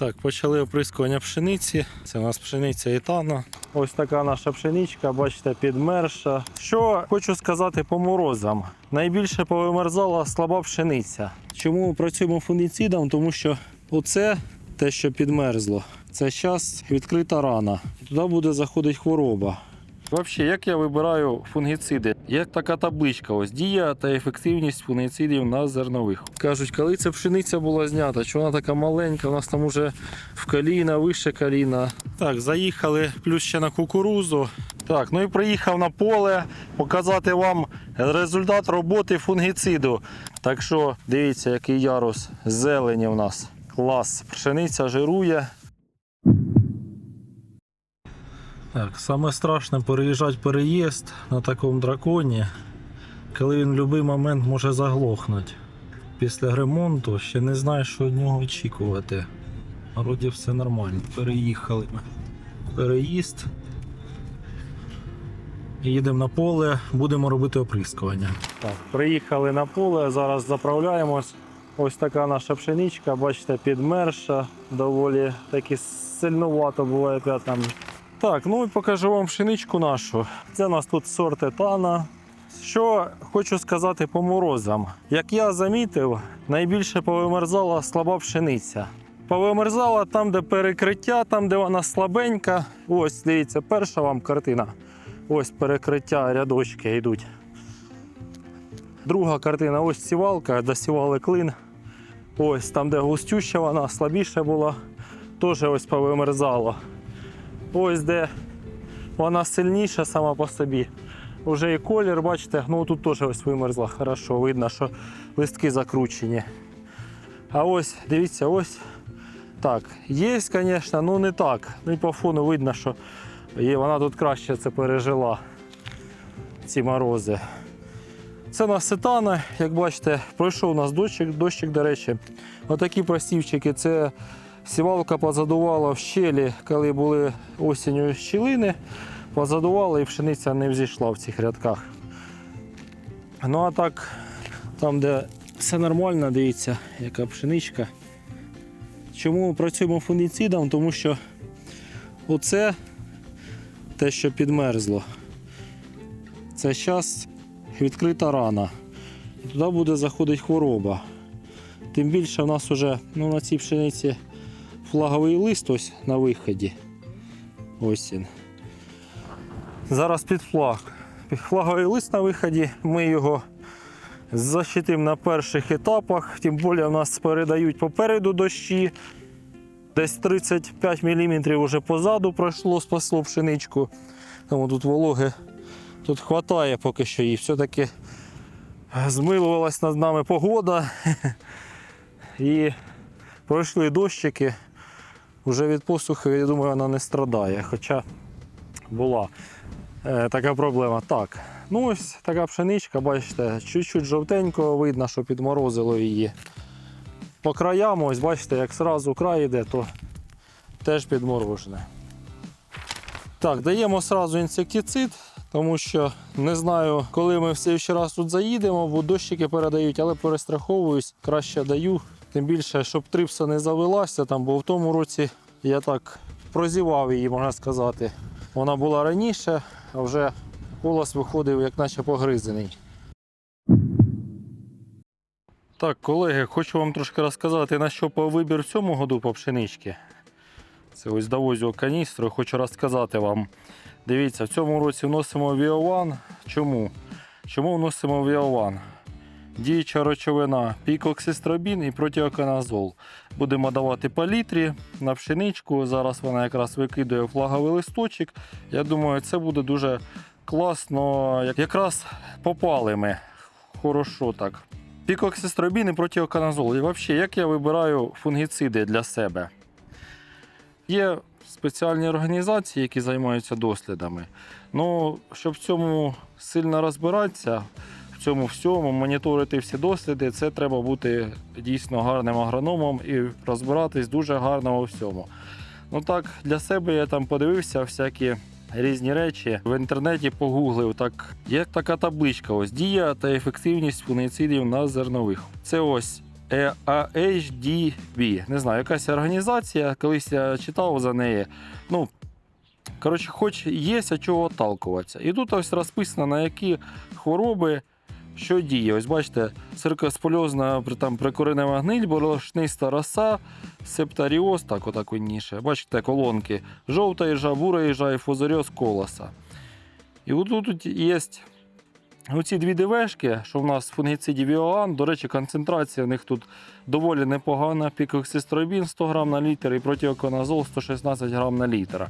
Так, почали оприскування пшениці. Це у нас пшениця етана. Ось така наша пшеничка, бачите, підмерша. Що хочу сказати по морозам. Найбільше повимерзала слаба пшениця. Чому працюємо фунгіцидом? Тому що оце те, що підмерзло. Це зараз відкрита рана. Туди буде заходити хвороба. Взагалі, як я вибираю фунгіциди? Є така табличка, ось дія та ефективність фунгіцидів на зернових. Кажуть, коли ця пшениця була знята, що вона така маленька, у нас там уже в коліна, вище коліна. Так, заїхали плюс ще на кукурузу. Так, ну і приїхав на поле показати вам результат роботи фунгіциду. Так що дивіться, який ярус зелені у нас. Клас. Пшениця жирує. Так, саме страшне переїжджати переїзд на такому драконі, коли він в будь-який момент може заглохнути. Після ремонту ще не знаєш, що від нього очікувати. Вроді все нормально. Переїхали ми. Переїзд. Їдемо на поле, будемо робити оприскування. Так, приїхали на поле, зараз заправляємось. Ось така наша пшеничка, бачите, підмерша, доволі таки сильнувато буває п'ятнами. Так, ну і покажу вам пшеничку нашу. Це у нас тут сорт етана. Що хочу сказати по морозам. Як я замітив, найбільше повимерзала слаба пшениця. Повимерзала там, де перекриття, там, де вона слабенька. Ось, дивіться, перша вам картина. Ось перекриття, рядочки йдуть. Друга картина, ось сівалка, досівали клин. Ось там, де густюща вона, слабіша була, теж ось повимерзало. Ось де вона сильніша сама по собі. Уже і колір, бачите, ну тут теж ось вимерзла. Хорошо, видно, що листки закручені. А ось, дивіться, ось так. Є, звісно, ну не так. Ну і по фону видно, що є, вона тут краще це пережила. Ці морози. Це у нас сетана, як бачите, пройшов у нас дощик, дощик, до речі. Отакі просівчики. Це сівалка позадувала в щелі, коли були осінню щілини, позадувала і пшениця не взійшла в цих рядках. Ну а так, там, де все нормально, дивіться, яка пшеничка. Чому працюємо фунгіцидом? Тому що оце те, що підмерзло. Це зараз відкрита рана. Туди буде заходити хвороба. Тим більше в нас вже ну, на цій пшениці флаговий лист ось на виході. Ось він. Зараз під флаг. Флаговий лист на виході. Ми його защитимо на перших етапах. Тим більше в нас передають попереду дощі. Десь 35 мм вже позаду пройшло, спасло пшеничку. Тому тут вологи тут хватає поки що і все-таки змилувалась над нами погода. І пройшли дощики. Вже від посухи, я думаю, вона не страдає. Хоча була е, така проблема. Так, ну ось така пшеничка, бачите, чуть-чуть жовтенького видно, що підморозило її. По краям, ось бачите, як зразу край йде, то теж підморожене. Так, даємо одразу інсектицид, тому що не знаю, коли ми в следующий раз тут заїдемо, бо дощики передають, але перестраховуюсь, краще даю. Тим більше, щоб трипса не завелася, там, бо в тому році я так прозівав її, можна сказати. Вона була раніше, а вже колос виходив, як наче погризений. Так, колеги, хочу вам трошки розказати, на що по вибір в цьому году по пшенички. Це ось довозю каністру, хочу розказати вам. Дивіться, в цьому році вносимо Віован. Чому? Чому вносимо Віован? Діюча речовина пікоксистробін і протиоканазол. Будемо давати по літрі на пшеничку. Зараз вона якраз викидує флаговий листочок. Я думаю, це буде дуже класно. Якраз попали ми. Хорошо так. Пікоксистробін і протиоканазол. І взагалі, як я вибираю фунгіциди для себе? Є спеціальні організації, які займаються дослідами. Ну, щоб в цьому сильно розбиратися, цьому всьому, моніторити всі досліди, це треба бути дійсно гарним агрономом і розбиратись дуже гарно у всьому. Ну так, для себе я там подивився всякі різні речі. В інтернеті погуглив. Так, є така табличка: ось дія та ефективність фунгіцидів на зернових. Це ось Е, а, HDB. Не знаю, якась організація, колись я читав за неї. Ну, коротше, хоч є чого отталкуватися. І тут ось розписано, на які хвороби що діє. Ось бачите, циркоспольозна там, прикоренева гниль, борошниста роса, септаріоз, так отак винніше. Бачите, колонки. Жовта їжа, бура їжа і фузаріоз колоса. І от тут є оці дві ДВшки, що в нас фунгіцидів Віоан. До речі, концентрація в них тут доволі непогана. Пікоксистробін 100 грам на літр і протиоконазол 116 грам на літр.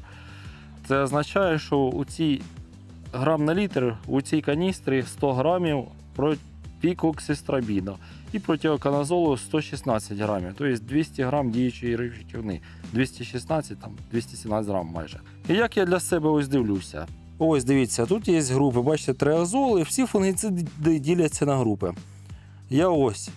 Це означає, що у цій грам на літр у цій каністрі 100 грамів про- пікоксистрабіну і протиоконазолу 116 грамів, тобто 200 грам діючої речовини, 216, там 217 грам майже. І як я для себе ось дивлюся? Ось дивіться, тут є групи, бачите, триазол, і всі фунгіциди діляться на групи. Я ось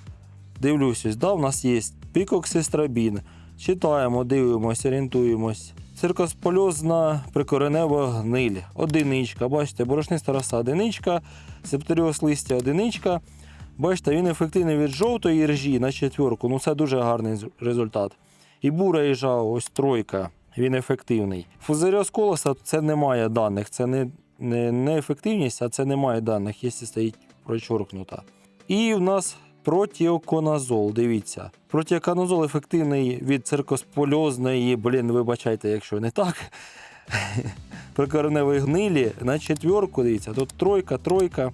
дивлюсь, ось, да, у нас є пікоксистрабін. Читаємо, дивимося, орієнтуємось. Циркоспольозна прикоренева гниль. Одиничка. Бачите, борошниста роса одиничка, септоріоз листя одиничка. Бачите, він ефективний від жовтої ржі на четверку. Ну це дуже гарний результат. І бура їжа, ось тройка. Він ефективний. Фузаріоз колоса це немає даних. Це не, не, не ефективність, а це немає даних, якщо стоїть прочоркнута. І в нас протіоконазол. Дивіться. Протіоконазол ефективний від циркоспольозної, блін, вибачайте, якщо не так. Прикореневої гнилі на четверку. Дивіться, тут тройка, тройка,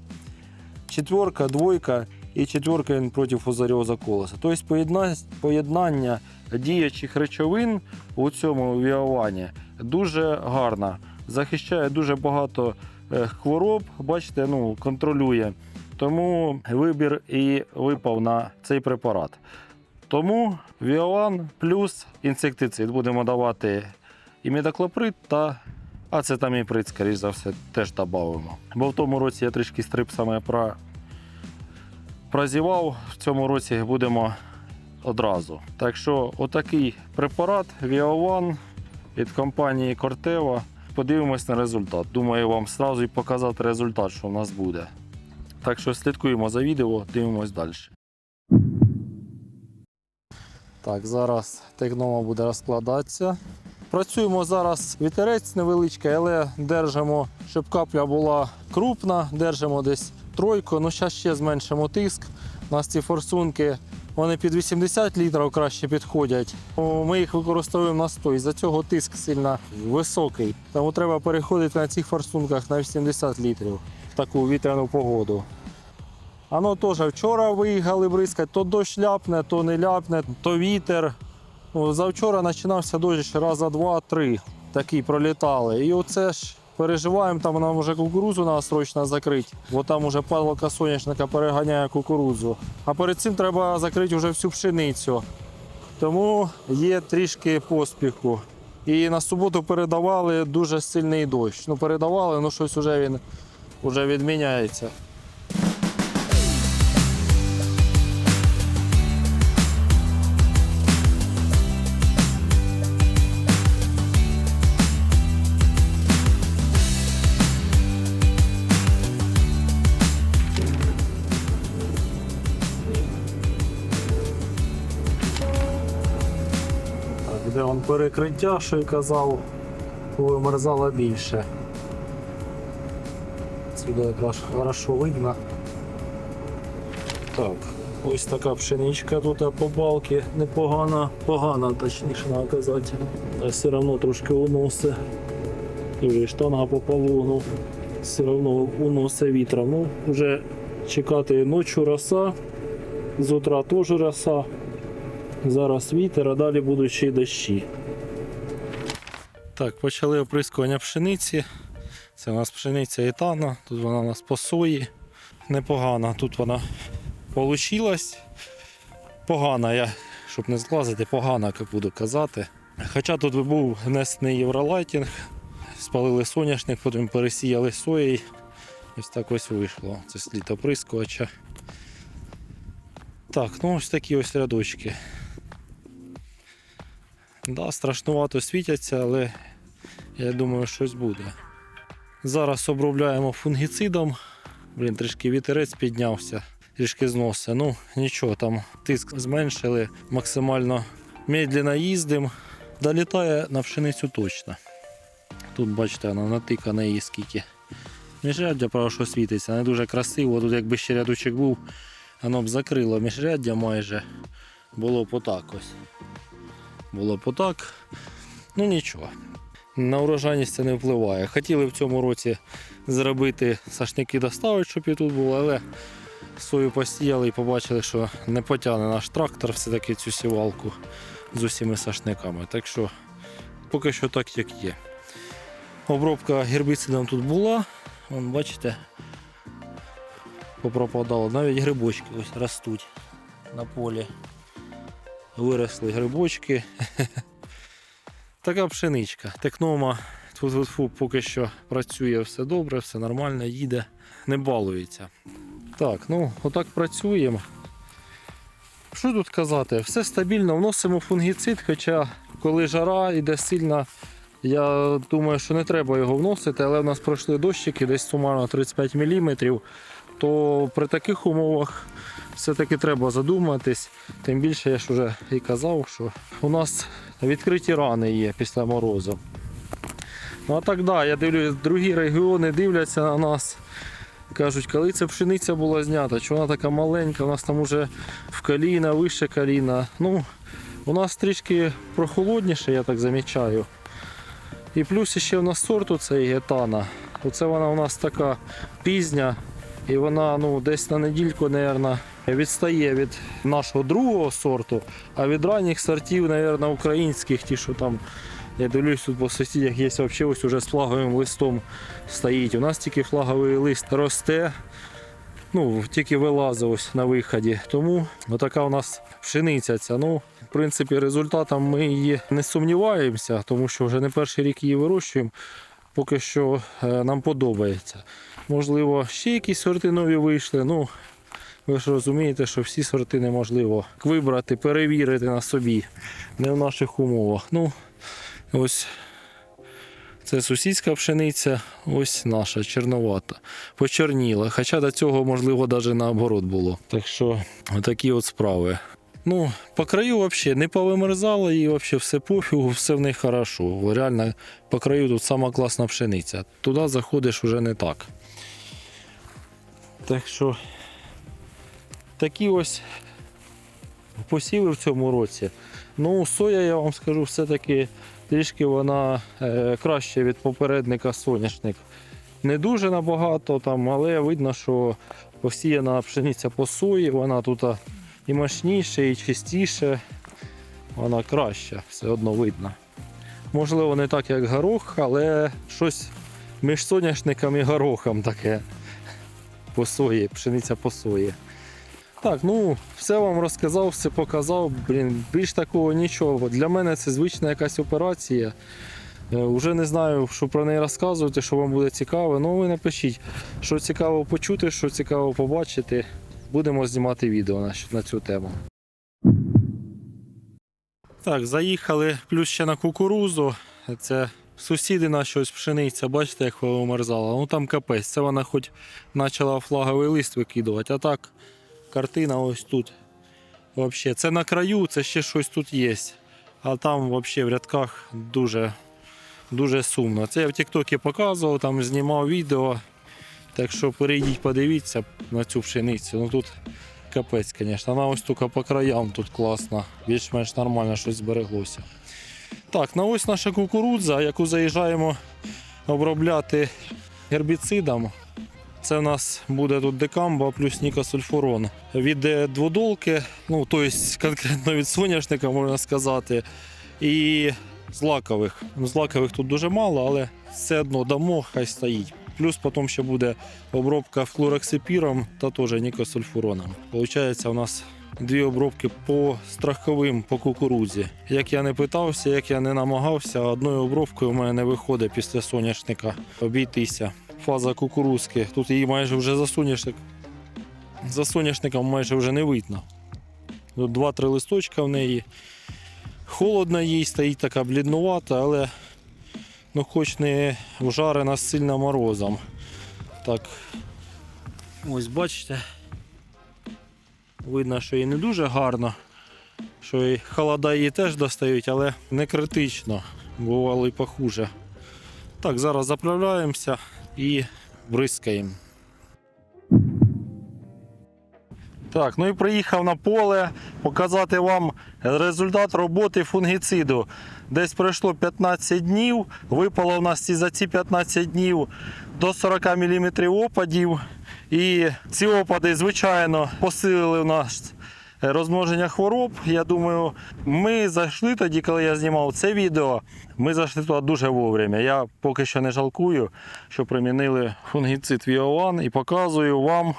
четверка, двойка і четверка він проти фузаріоза колоса. Тобто поєднання, діючих речовин у цьому віовані дуже гарно. Захищає дуже багато е, хвороб, бачите, ну, контролює. Тому вибір і випав на цей препарат. Тому Віолан плюс інсектицид будемо давати і метаклоприд та ацетаміприд, скоріш за все, теж додамо. Бо в тому році я трішки стрипсами про... прозівав, в цьому році будемо одразу. Так що, отакий препарат Віолан від компанії Corteva. Подивимось на результат. Думаю, вам одразу і показати результат, що в нас буде. Так що слідкуємо за відео, дивимось далі. Так, зараз технома буде розкладатися. Працюємо зараз вітерець невеличкий, але держимо, щоб капля була крупна, держимо десь тройку. Ну, зараз ще зменшимо тиск. У нас ці форсунки вони під 80 літрів краще підходять. Ми їх використовуємо на 100, за цього тиск сильно високий. Тому треба переходити на цих форсунках на 80 літрів в таку вітряну погоду. Оно теж вчора виїхали бризкати, то дощ ляпне, то не ляпне, то вітер. Ну, завчора починався дощ раза два-три. Такі пролітали. І оце ж переживаємо, там нам вже кукурузу треба срочно закрити, бо там уже палка соняшника переганяє кукурудзу. А перед цим треба закрити вже всю пшеницю. Тому є трішки поспіху. І на суботу передавали дуже сильний дощ. Ну, передавали, ну щось вже він вже відміняється. Перекриття, що й казав, вимерзало більше. Сюди якраз хорошо видно. Так, ось така пшеничка тут по балки непогана, погана, точніше треба все одно трошки уносить. Дуже штанга по полону. Все одно уносить вітром. Ну, вже чекати ночі роса, з утра теж роса. Зараз вітер, а далі будуть ще й дощі. Так, почали оприскування пшениці. Це у нас пшениця етана, тут вона у нас по сої. Непогана. Тут вона получилась. Погана, я, щоб не злазити, погана, як буду казати. Хоча тут був внесений євролайтінг, спалили соняшник, потім пересіяли соєю. Ось так ось вийшло. Це слід оприскувача. Так, ну ось такі ось рядочки. Да, страшнувато світяться, але я думаю, щось буде. Зараз обробляємо фунгіцидом. Блін, трішки вітерець піднявся. трішки зносить. Ну, нічого, там тиск зменшили, максимально медленно їздимо. Долітає на пшеницю точно. Тут, бачите, вона натикана її скільки. Міжряддя, право, що світиться, не дуже красиво. Тут якби ще рядочок був, воно б закрило міжряддя майже. Було б отак ось. Було б отак. Ну нічого. На урожайність це не впливає. Хотіли в цьому році зробити сашники доставити, щоб і тут було, але сою посіяли і побачили, що не потягне наш трактор все-таки цю сівалку з усіма сашниками. Так що поки що так, як є. Обробка гербіцидом тут була. Вон, бачите, попропадало. Навіть грибочки ось ростуть на полі. Виросли грибочки. Така пшеничка. Технома тьфу-тьфу-тьфу, поки що працює все добре, все нормально, їде, не балується. Так, ну отак працюємо. Що тут казати? Все стабільно, вносимо фунгіцид, хоча коли жара йде сильна, я думаю, що не треба його вносити, але в нас пройшли дощики, десь сумарно 35 мм, то при таких умовах все-таки треба задуматись. Тим більше я ж вже і казав, що у нас відкриті рани є після морозу. Ну а так да, я дивлюсь, другі регіони дивляться на нас. Кажуть, коли ця пшениця була знята, що вона така маленька, у нас там уже в коліна, вище коліна. Ну, у нас трішки прохолодніше, я так замічаю. І плюс ще у нас сорту цей гетана. Оце вона у нас така пізня, і вона ну, десь на недільку, мабуть, відстає від нашого другого сорту, а від ранніх сортів, мабуть, українських, ті, що там, я дивлюсь, тут по сусідях є взагалі ось уже з флаговим листом стоїть. У нас тільки флаговий лист росте, ну, тільки вилазить на виході. Тому отака у нас пшениця ця. Ну, в принципі, результатом ми її не сумніваємося, тому що вже не перший рік її вирощуємо. Поки що е, нам подобається. Можливо, ще якісь сорти нові вийшли. Ну, ви ж розумієте, що всі сорти неможливо вибрати, перевірити на собі, не в наших умовах. Ну, ось це сусідська пшениця, ось наша чорновата. Почорніла. Хоча до цього, можливо, навіть наоборот було. Так що такі от справи. Ну, по краю взагалі не повимерзало і взагалі все пофігу, все в них хорошо. Реально, по краю тут сама класна пшениця. Туди заходиш вже не так. Так що такі ось посіви в цьому році. Ну, соя, я вам скажу, все-таки трішки вона е, краще від попередника соняшник. Не дуже набагато, там, але видно, що посіяна пшениця по сої, вона тут і мощніше, і чистіше. Вона краща, все одно видно. Можливо, не так, як горох, але щось між соняшником і горохом таке. По сої, пшениця по сої. Так, ну все вам розказав, все показав. Блін, більш такого нічого. Для мене це звична якась операція. Е, Уже не знаю, що про неї розказувати, що вам буде цікаво. Ну ви напишіть, що цікаво почути, що цікаво побачити. Будемо знімати відео на, на цю тему. Так, заїхали плюс ще на кукурузу. Це сусіди наші ось пшениця, бачите, як вимерзала. Ну там капець. Це вона хоч почала флаговий лист викидувати, а так картина ось тут. Вообще, це на краю, це ще щось тут є. А там взагалі в рядках дуже, дуже сумно. Це я в Тіктокі показував, там знімав відео. Так що перейдіть, подивіться на цю пшеницю. Ну тут капець, звісно. Вона ось тільки по краям тут класно. Більш-менш нормально щось збереглося. Так, на ось наша кукурудза, яку заїжджаємо обробляти гербіцидом. Це у нас буде тут декамба плюс нікосульфурон. Від е, дводолки, ну тобто конкретно від соняшника можна сказати. І з лакових. Ну, з лакових тут дуже мало, але все одно дамо, хай стоїть. Плюс потім ще буде обробка флуроксипіром та теж нікосульфуроном. Получається, у нас дві обробки по страховим по кукурудзі. Як я не питався, як я не намагався, одною обробкою в мене не виходить після соняшника обійтися. Фаза кукурузки. Тут її майже вже за соняшник. За соняшником майже вже не видно. Тут два-три листочка в неї. Холодно їй, стоїть така бліднувата, але ну, хоч не вжарена сильно морозом. Так, ось бачите. Видно, що їй не дуже гарно, що і холода її теж достають, але не критично. Бувало і похуже. Так, зараз заправляємося і бризкаємо. Так, ну і приїхав на поле показати вам результат роботи фунгіциду. Десь пройшло 15 днів, випало в нас ці- за ці 15 днів до 40 мм опадів. І ці опади, звичайно, посилили в нас розмноження хвороб. Я думаю, ми зайшли тоді, коли я знімав це відео. Ми зайшли туди дуже вовремя. Я поки що не жалкую, що примінили фунгіцид Віолан і показую вам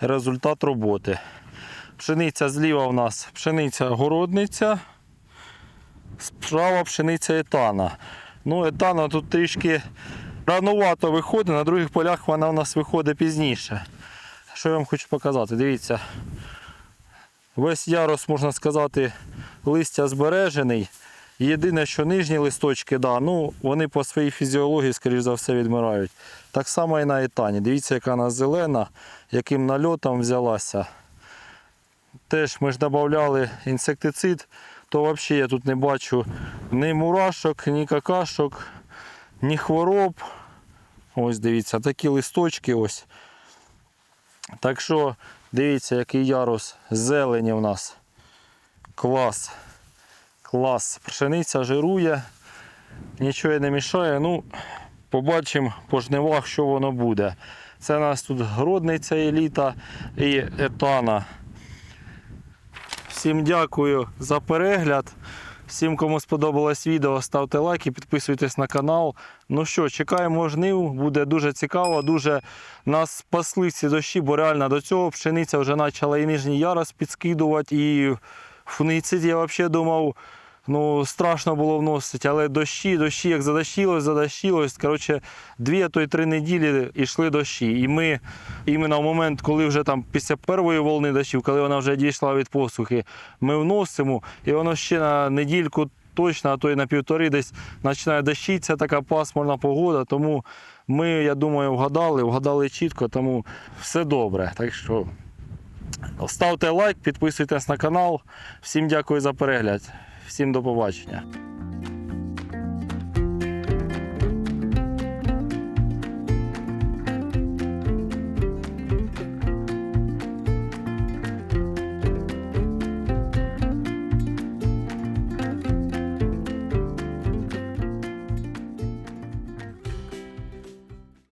результат роботи. Пшениця зліва у нас пшениця городниця, справа пшениця етана. Ну, етана тут трішки ранувато виходить, на других полях вона у нас виходить пізніше. Що я вам хочу показати? Дивіться, весь ярус, можна сказати, листя збережений. Єдине, що нижні листочки, да, ну, вони по своїй фізіології, скоріш за все, відмирають. Так само і на етані. Дивіться, яка вона зелена, яким нальотом взялася. Теж ми ж додавали інсектицид, то взагалі я тут не бачу ні мурашок, ні какашок, ні хвороб. Ось дивіться, такі листочки ось. Так що дивіться, який ярус зелені в нас. Клас. Клас. Пшениця жирує, нічого не мішає. Ну, побачимо по жнивах, що воно буде. Це у нас тут гродниця еліта і етана. Всім дякую за перегляд. Всім, кому сподобалось відео, ставте лайки, підписуйтесь на канал. Ну що, чекаємо жнив, буде дуже цікаво. Дуже нас спасли ці дощі, бо реально до цього пшениця вже почала і нижній ярос підскидувати, і фунгіцид я взагалі думав, ну страшно було вносити, але дощі, дощі, як задощилось, задощилось. Коротше, дві, то й три неділі йшли дощі. І ми іменно в момент, коли вже там після першої волни дощів, коли вона вже дійшла від посухи, ми вносимо, і воно ще на недільку точно, а то й на півтори десь починає дощитися, така пасмурна погода. Тому ми, я думаю, вгадали, вгадали чітко, тому все добре. Так що ставте лайк, підписуйтесь на канал. Всім дякую за перегляд. Всім до побачення.